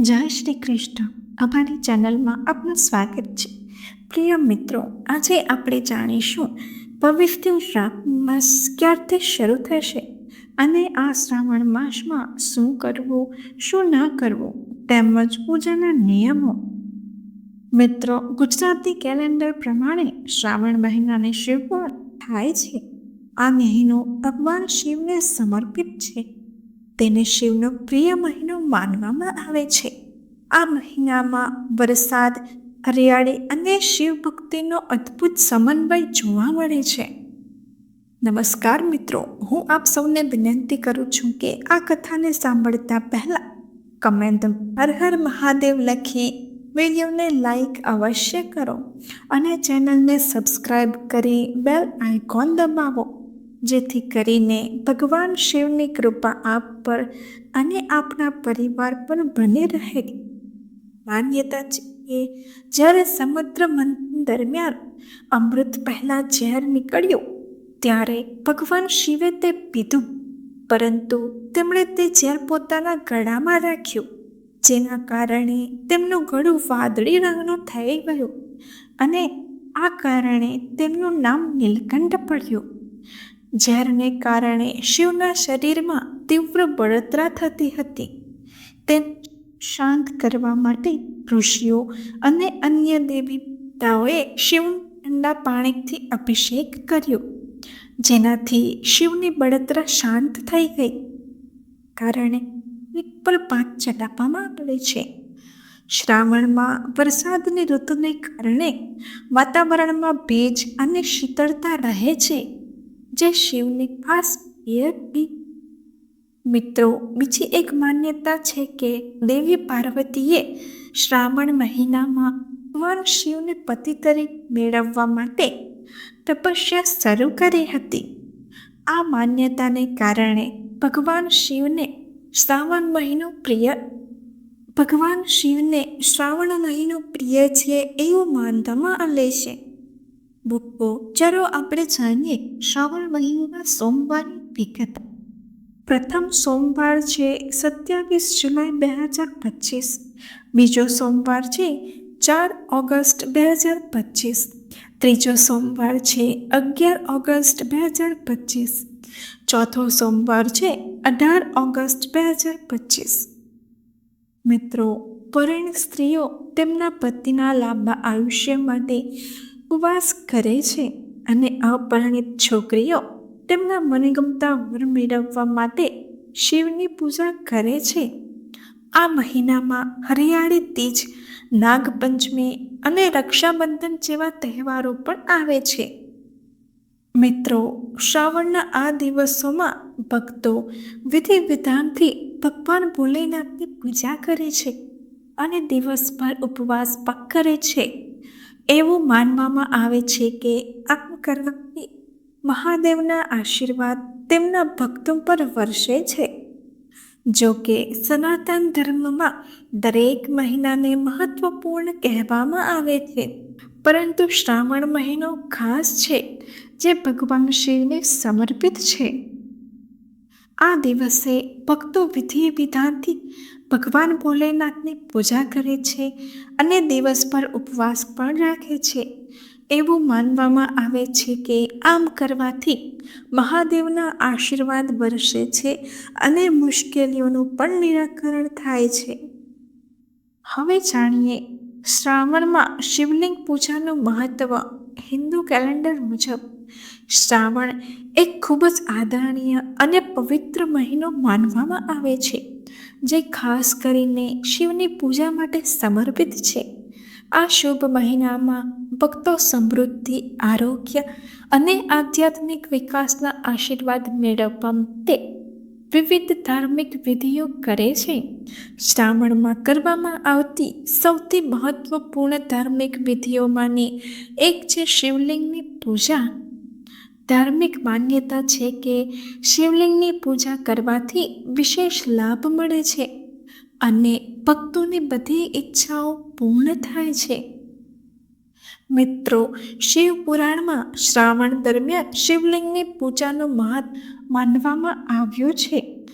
જય શ્રી કૃષ્ણ. અમારી ચેનલમાં આપનું સ્વાગત છે. પ્રિય મિત્રો, આજે આપણે જાણીશું પવિત્ર શ્રાવણ માસ ક્યારથી શરૂ થશે અને આ શ્રાવણ માસમાં શું કરવું, શું ન કરવું તેમજ પૂજાના નિયમો. મિત્રો, ગુજરાતી કેલેન્ડર પ્રમાણે શ્રાવણ મહિનાની શિવપુરાણ થાય છે. આ મહિનો ભગવાન શિવને સમર્પિત છે. તેને શિવનો પ્રિય મહિનો માનવામાં આવે છે. આ મહિનામાં વરસાદ, હરિયાળી અને શિવ ભક્તિનો અદ્ભુત સમન્વય જોવા મળે છે. નમસ્કાર મિત્રો, હું આપ સૌને વિનંતી કરું છું કે આ કથાને સાંભળતા પહેલાં કમેન્ટ હર હર મહાદેવ લખી વિડીયોને લાઈક અવશ્ય કરો અને ચેનલને સબસ્ક્રાઈબ કરી બેલ આઇકોન દબાવો. જેથી કરીને ભગવાન શિવની કૃપા આપ પર અને આપણા પરિવાર પર બની રહે. માન્યતા છે કે જ્યારે સમુદ્ર મંથન દરમિયાન અમૃત પહેલાં ઝેર નીકળ્યું, ત્યારે ભગવાન શિવે તે પીધું, પરંતુ તેમણે તે ઝેર પોતાના ગળામાં રાખ્યું, જેના કારણે તેમનું ગળું વાદળી રંગનું થઈ ગયું અને આ કારણે તેમનું નામ નીલકંઠ પડ્યું. ઝેરને કારણે શિવના શરીરમાં તીવ્ર બળતરા થતી હતી. તે શાંત કરવા માટે ઋષિઓ અને અન્ય દેવીતાઓએ શિવ ઠંડા પાણીથી અભિષેક કર્યો, જેનાથી શિવની બળતરા શાંત થઈ ગઈ. કારણે પર પાંચ ચટાપવામાં આવે છે. શ્રાવણમાં વરસાદની ઋતુને કારણે વાતાવરણમાં ભેજ અને શીતળતા રહે છે. જે શિવની ખાસ પ્રિય મિત્રો, બીજી એક માન્યતા છે કે દેવી પાર્વતીએ શ્રાવણ મહિનામાં ભગવાન શિવને પતિ તરીકે મેળવવા માટે તપસ્યા શરૂ કરી હતી. આ માન્યતાને કારણે ભગવાન શિવને શ્રાવણ મહિનો પ્રિય, ભગવાન શિવને શ્રાવણ મહિનો પ્રિય છે એવું માનવામાં આવે છે. બુક્કો. ચલો આપણે જાણીએ શ્રાવણ મહિનાના સોમવારની વિગત. પ્રથમ સોમવાર છે સત્યાવીસ જુલાઈ બે હજાર પચીસ. બીજો સોમવાર છે ચાર ઓગસ્ટ બે હજાર પચીસ. ત્રીજો સોમવાર છે અગિયાર ઓગસ્ટ બે હજાર પચીસ. ચોથો સોમવાર છે અઢાર ઓગસ્ટ બે હજાર પચીસ. મિત્રો પરિણ સ્ત્રીઓ તેમના પતિના લાંબા આયુષ્ય માટે ઉપવાસ કરે છે અને અપરિણિત છોકરીઓ તેમના મનગમતા વર મેળવવા માટે શિવની પૂજા કરે છે. આ મહિનામાં હરિયાળી, તીજ, નાગપંચમી અને રક્ષાબંધન જેવા તહેવારો પણ આવે છે. મિત્રો, શ્રાવણના આ દિવસોમાં ભક્તો વિધિ વિધાનથી ભગવાન ભોલેનાથની પૂજા કરે છે અને દિવસભર ઉપવાસ પક કરે છે. એવું માનવામાં આવે છે કે આમ કરવાથી મહાદેવના આશીર્વાદ તેમના ભક્તો પર વર્ષે છે. જો કે સનાતન ધર્મમાં દરેક મહિનાને મહત્વપૂર્ણ કહેવામાં આવે છે. પરંતુ શ્રાવણ મહિનો ખાસ છે જે ભગવાન શિવને સમર્પિત છે. આ દિવસે ભક્તો વિધિ વિધાનથી ભગવાન ભોલેનાથની પૂજા કરે છે અને દિવસભર ઉપવાસ પણ રાખે છે. એવું માનવામાં આવે છે કે આમ કરવાથી મહાદેવના આશીર્વાદ વરસે છે અને મુશ્કેલીઓનું પણ નિરાકરણ થાય છે. હવે જાણીએ, શ્રાવણમાં શિવલિંગ પૂજાનું મહત્ત્વ હિન્દુ કેલેન્ડર મુજબ. શ્રાવણ એક ખૂબ જ આદરણીય અને પવિત્ર મહિનો માનવામાં આવે છે. જે ખાસ કરીને શિવની પૂજા માટે સમર્પિત છે. આ શુભ મહિનામાં ભક્તો સમૃદ્ધિ, આરોગ્ય અને આધ્યાત્મિક વિકાસના આશીર્વાદ મેળવવા માટે વિવિધ ધાર્મિક વિધિઓ કરે છે. શ્રાવણમાં કરવામાં આવતી સૌથી મહત્વપૂર્ણ ધાર્મિક વિધિઓમાંની એક છે શિવલિંગની પૂજા. ધાર્મિક માન્યતા છે કે શિવલિંગની પૂજા કરવાથી વિશેષ લાભ મળે છે અને ભક્તોની બધી ઈચ્છાઓ પૂર્ણ થાય છે. મિત્રો, શિવ પુરાણમાં શ્રાવણ દરમિયાન શિવલિંગની પૂજાનું મહત્વ માનવામાં આવ્યું છે.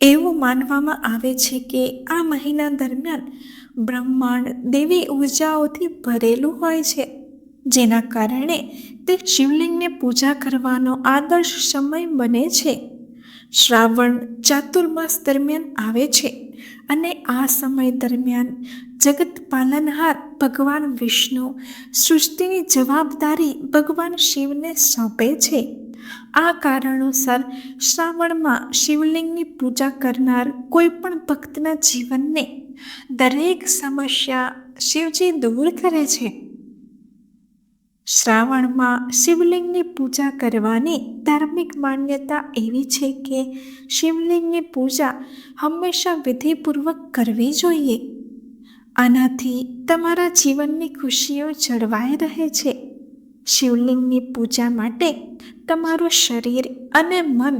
એવું માનવામાં આવે છે કે આ મહિના દરમિયાન બ્રહ્માંડ દેવી ઉર્જાઓથી ભરેલું હોય છે. જેના કારણે તે શિવલિંગને પૂજા કરવાનો આદર્શ સમય બને છે. શ્રાવણ ચાતુર્માસ દરમિયાન આવે છે અને આ સમય દરમિયાન જગત પાલનહાર ભગવાન વિષ્ણુ સૃષ્ટિની જવાબદારી ભગવાન શિવને સોંપે છે. આ કારણોસર શ્રાવણમાં શિવલિંગની પૂજા કરનાર કોઈ પણ ભક્તના જીવનને દરેક સમસ્યા શિવજી દૂર કરે છે. શ્રાવણમાં શિવલિંગની પૂજા કરવાની ધાર્મિક માન્યતા એવી છે કે શિવલિંગની પૂજા હંમેશા વિધિપૂર્વક કરવી જોઈએ. આનાથી તમારા જીવનની ખુશીઓ જળવાઈ રહે છે. શિવલિંગની પૂજા માટે તમારું શરીર અને મન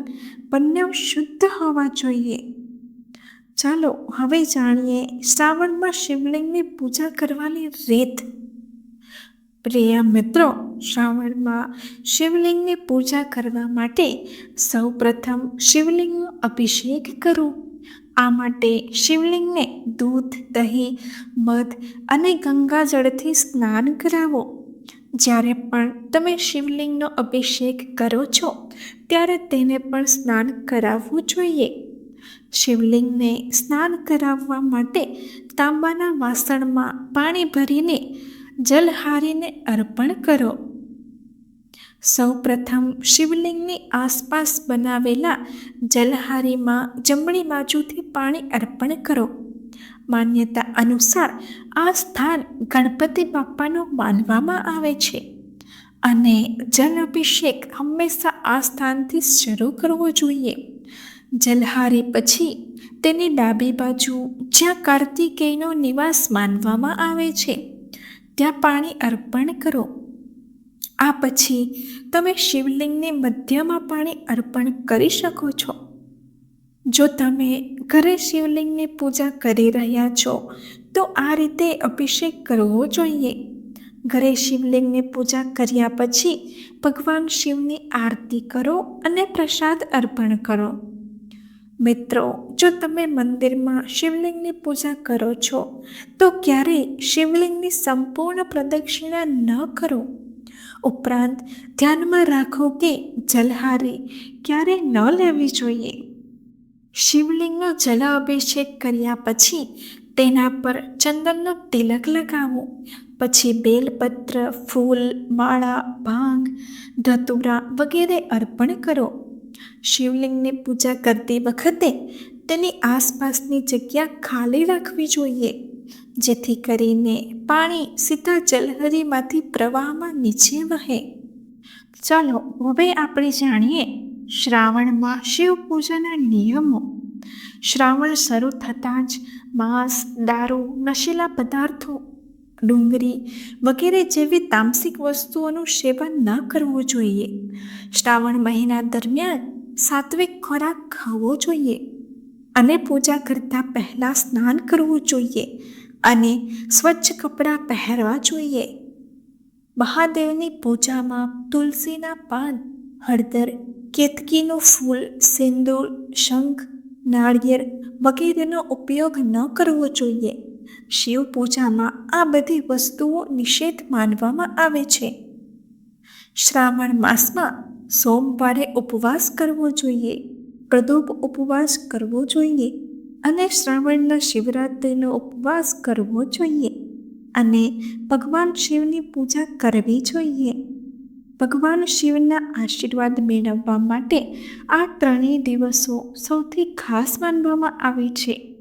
બંને શુદ્ધ હોવા જોઈએ. ચાલો હવે જાણીએ શ્રાવણમાં શિવલિંગની પૂજા કરવાની રીત. પ્રિય મિત્રો, શ્રાવણમાં શિવલિંગની પૂજા કરવા માટે સૌપ્રથમ શિવલિંગનો અભિષેક કરો. આ માટે શિવલિંગને દૂધ, દહીં, મધ અને ગંગાજળથી સ્નાન કરાવો. જ્યારે પણ તમે શિવલિંગનો અભિષેક કરો છો, ત્યારે તેને પણ સ્નાન કરાવવું જોઈએ. શિવલિંગને સ્નાન કરાવવા માટે તાંબાના વાસણમાં પાણી ભરીને જલહારીને અર્પણ કરો. સૌ પ્રથમ શિવલિંગની આસપાસ બનાવેલા જલહારીમાં જમણી બાજુથી પાણી અર્પણ કરો. માન્યતા અનુસાર આ સ્થાન ગણપતિ બાપ્પાનું માનવામાં આવે છે અને જલ અભિષેક હંમેશા આ સ્થાનથી શરૂ કરવો જોઈએ. જલહારી પછી તેની ડાબી બાજુ જ્યાં કાર્તિકેયનો નિવાસ માનવામાં આવે છે. ત્યાં પાણી અર્પણ કરો. આ પછી તમે શિવલિંગની મધ્યમાં પાણી અર્પણ કરી શકો છો. જો તમે ઘરે શિવલિંગની પૂજા કરી રહ્યા છો, તો આ રીતે અભિષેક કરવો જોઈએ. ઘરે શિવલિંગની પૂજા કર્યા પછી ભગવાન શિવની આરતી કરો અને પ્રસાદ અર્પણ કરો. મિત્રો, જો તમે મંદિરમાં શિવલિંગની પૂજા કરો છો, તો ક્યારેય શિવલિંગની સંપૂર્ણ પ્રદક્ષિણા ન કરો. ઉપરાંત, ધ્યાનમાં રાખો કે જલહારી ક્યારેય ન લેવી જોઈએ. શિવલિંગનો જલ અભિષેક કર્યા પછી તેના પર ચંદનનો તિલક લગાવો. પછી બેલપત્ર, ફૂલ, માળા, ભાંગ, ધતુરા વગેરે અર્પણ કરો. શિવલિંગની પૂજા કરતી વખતે તેની આસપાસની જગ્યા ખાલી રાખવી જોઈએ, જેથી કરીને પાણી સીધા જલહરીમાંથી પ્રવાહમાં નીચે વહે. ચાલો હવે આપણે જાણીએ શ્રાવણમાં શિવ પૂજાના નિયમો. શ્રાવણ શરૂ થતાં જ માંસ, દારૂ, નશીલા પદાર્થો ડુંગળી વગેરે જેવી તામસિક વસ્તુઓનું સેવન ન કરવું જોઈએ. શ્રાવણ મહિના દરમિયાન સાત્વિક ખોરાક ખાવો જોઈએ અને પૂજા કરતાં પહેલાં સ્નાન કરવું જોઈએ અને સ્વચ્છ કપડાં પહેરવા જોઈએ. મહાદેવની પૂજામાં તુલસીના પાન, હળદર, કેતકીનું ફૂલ, સિંદૂર, શંખ, નાળિયેર વગેરેનો ઉપયોગ ન કરવો જોઈએ. શિવ પૂજામાં આ બધી વસ્તુઓ નિષેધ માનવામાં આવે છે. શ્રાવણ માસમાં સોમવારે ઉપવાસ કરવો જોઈએ, પ્રદોપ ઉપવાસ કરવો જોઈએ અને શ્રાવણના શિવરાત્રિનો ઉપવાસ કરવો જોઈએ અને ભગવાન શિવની પૂજા કરવી જોઈએ. ભગવાન શિવના આશીર્વાદ મેળવવા માટે આ ત્રણેય દિવસો સૌથી ખાસ માનવામાં આવે છે.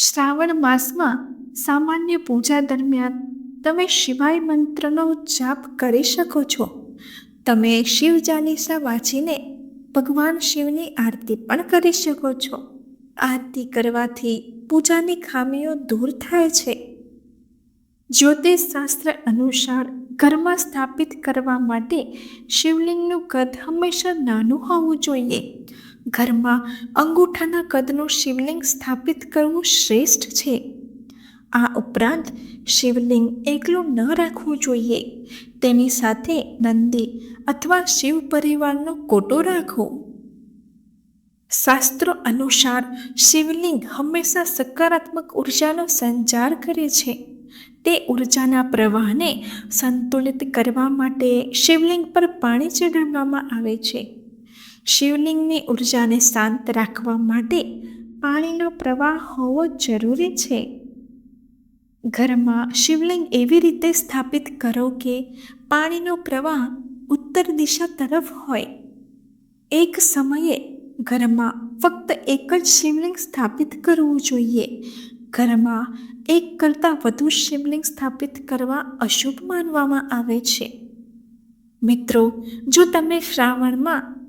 શ્રાવણ માસમાં સામાન્ય પૂજા દરમિયાન તમે શિવાય મંત્રનો જાપ કરી શકો છો. તમે શિવ ચાલીસા વાંચીને ભગવાન શિવની આરતી પણ કરી શકો છો. આરતી કરવાથી પૂજાની ખામીઓ દૂર થાય છે. જ્યોતિષ શાસ્ત્ર અનુસાર ઘરમાં સ્થાપિત કરવા માટે શિવલિંગનું કદ હંમેશા નાનું હોવું જોઈએ. ઘરમાં અંગૂઠાના કદનું શિવલિંગ સ્થાપિત કરવું શ્રેષ્ઠ છે. આ ઉપરાંત શિવલિંગ એકલું ન રાખવું જોઈએ. તેની સાથે નંદી અથવા શિવ પરિવારનો કોટો રાખો. શાસ્ત્રો અનુસાર શિવલિંગ હંમેશા સકારાત્મક ઉર્જાનો સંચાર કરે છે. તે ઉર્જાના પ્રવાહને સંતુલિત કરવા માટે શિવલિંગ પર પાણી ચઢાવવામાં આવે છે. શિવલિંગની ઉર્જાને શાંત રાખવા માટે પાણીનો પ્રવાહ હોવો જરૂરી છે. ઘરમાં શિવલિંગ એવી રીતે સ્થાપિત કરો કે પાણીનો પ્રવાહ ઉત્તર દિશા તરફ હોય. એક સમયે ઘરમાં ફક્ત એક જ શિવલિંગ સ્થાપિત કરવું જોઈએ. ઘરમાં એક કરતાં વધુ શિવલિંગ સ્થાપિત કરવા અશુભ માનવામાં આવે છે. મિત્રો, જો તમે શ્રાવણમાં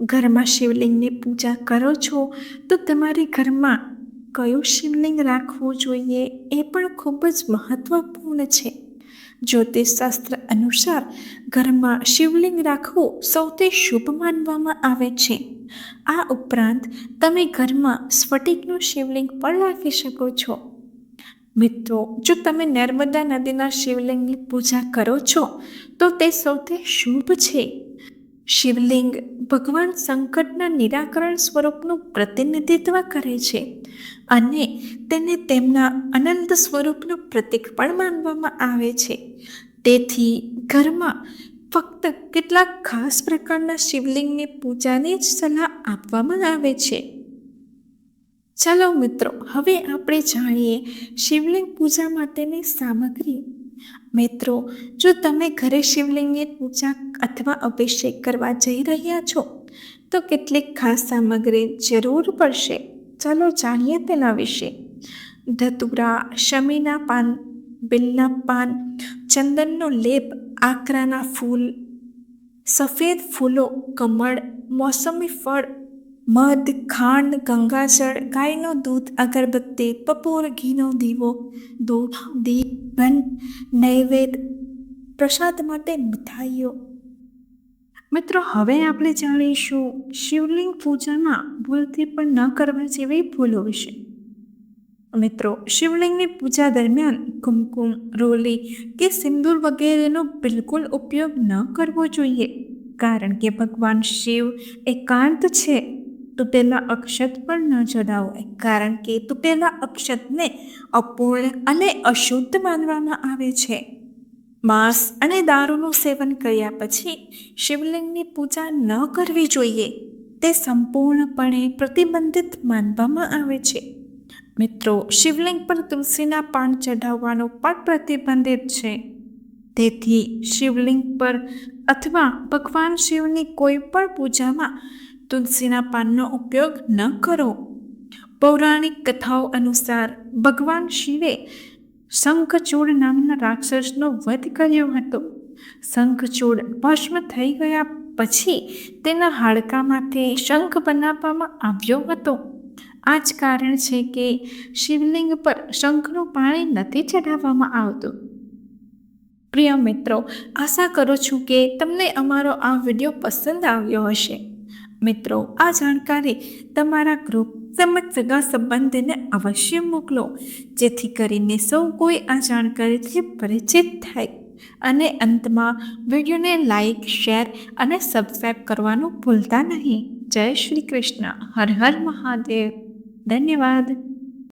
ઘરમાં શિવલિંગની પૂજા કરો છો, તો તમારે ઘરમાં કયું શિવલિંગ રાખવું જોઈએ એ પણ ખૂબ જ મહત્વપૂર્ણ છે. જ્યોતિષશાસ્ત્ર અનુસાર ઘરમાં શિવલિંગ રાખવું સૌથી શુભ માનવામાં આવે છે. આ ઉપરાંત તમે ઘરમાં સ્ફટિકનું શિવલિંગ પણ રાખી શકો છો. મિત્રો, જો તમે નર્મદા નદીના શિવલિંગની પૂજા કરો છો, તો તે સૌથી શુભ છે. શિવલિંગ ભગવાન સંકટના નિરાકરણ સ્વરૂપનું પ્રતિનિધિત્વ કરે છે અને તેને તેમના અનંત સ્વરૂપનું પ્રતીક પણ માનવામાં આવે છે. તેથી ઘરમાં ફક્ત કેટલાક ખાસ પ્રકારના શિવલિંગની પૂજાની જ સલાહ આપવામાં આવે છે. ચાલો મિત્રો, હવે આપણે જાણીએ શિવલિંગ પૂજા માટેની સામગ્રી. મિત્રો, જો તમે ઘરે શિવલિંગની પૂજા અથવા અભિષેક કરવા જઈ રહ્યા છો, તો કેટલીક ખાસ સામગ્રી જરૂર પડશે. ચાલો જાણીએ તેના વિશે. ધતુરા, શમીના પાન, બિલના પાન, ચંદનનો લેપ, આકરાના ફૂલ, સફેદ ફૂલો, કમળ, મોસમી ફળ, મધ, ખાંડ, ગંગાજળ, ગાયનું દૂધ, અગરબત્તી બપોર ઘીનો દીવો દૂધ દીપ ઘન નૈવેદ પ્રસાદ માટે મીઠાઈઓ મિત્રો, હવે આપણે જાણીશું શિવલિંગ પૂજામાં ભૂલથી પણ ન કરવા જેવી ભૂલો વિશે. મિત્રો, શિવલિંગની પૂજા દરમિયાન કુમકુમ રોલી કે સિંદૂર વગેરેનો બિલકુલ ઉપયોગ ન કરવો જોઈએ. કારણ કે ભગવાન શિવ એકાંત છે. તૂટેલા અક્ષત પણ ન ચડાવાય કારણ કે તૂટેલા અક્ષતને અપૂર્ણ અને અશુદ્ધ માનવામાં આવે છે. માંસ અને દારૂનું સેવન કર્યા પછી શિવલિંગની પૂજા ન કરવી જોઈએ, તે સંપૂર્ણપણે પ્રતિબંધિત માનવામાં આવે છે. મિત્રો, શિવલિંગ પર તુલસીના પાન ચઢાવવાનું પણ પ્રતિબંધિત છે. તેથી શિવલિંગ પર અથવા ભગવાન શિવની કોઈ પણ પૂજામાં તુલસીના પાનનો ઉપયોગ ન કરો. પૌરાણિક કથાઓ અનુસાર ભગવાન શિવે શંખચૂડ નામના રાક્ષસનો વધ કર્યો હતો. શંખચૂડ ભસ્મ થઈ ગયા પછી તેના હાડકામાંથી શંખ બનાવવામાં આવ્યો હતો. આ જ કારણ છે કે શિવલિંગ પર શંખનું પાણી નથી ચઢાવવામાં આવતું. પ્રિય મિત્રો, આશા કરું છું કે તમને અમારો આ વીડિયો પસંદ આવ્યો હશે. મિત્રો, આ જાણકારી તમારા ગ્રુપ તેમજ સગા સંબંધીને અવશ્ય મોકલો, જેથી કરીને સૌ કોઈ આ જાણકારીથી પરિચિત થાય અને અંતમાં વિડીયોને લાઈક શેર અને સબસ્ક્રાઈબ કરવાનું ભૂલતા નહીં. જય શ્રી કૃષ્ણ. હર હર મહાદેવ. ધન્યવાદ.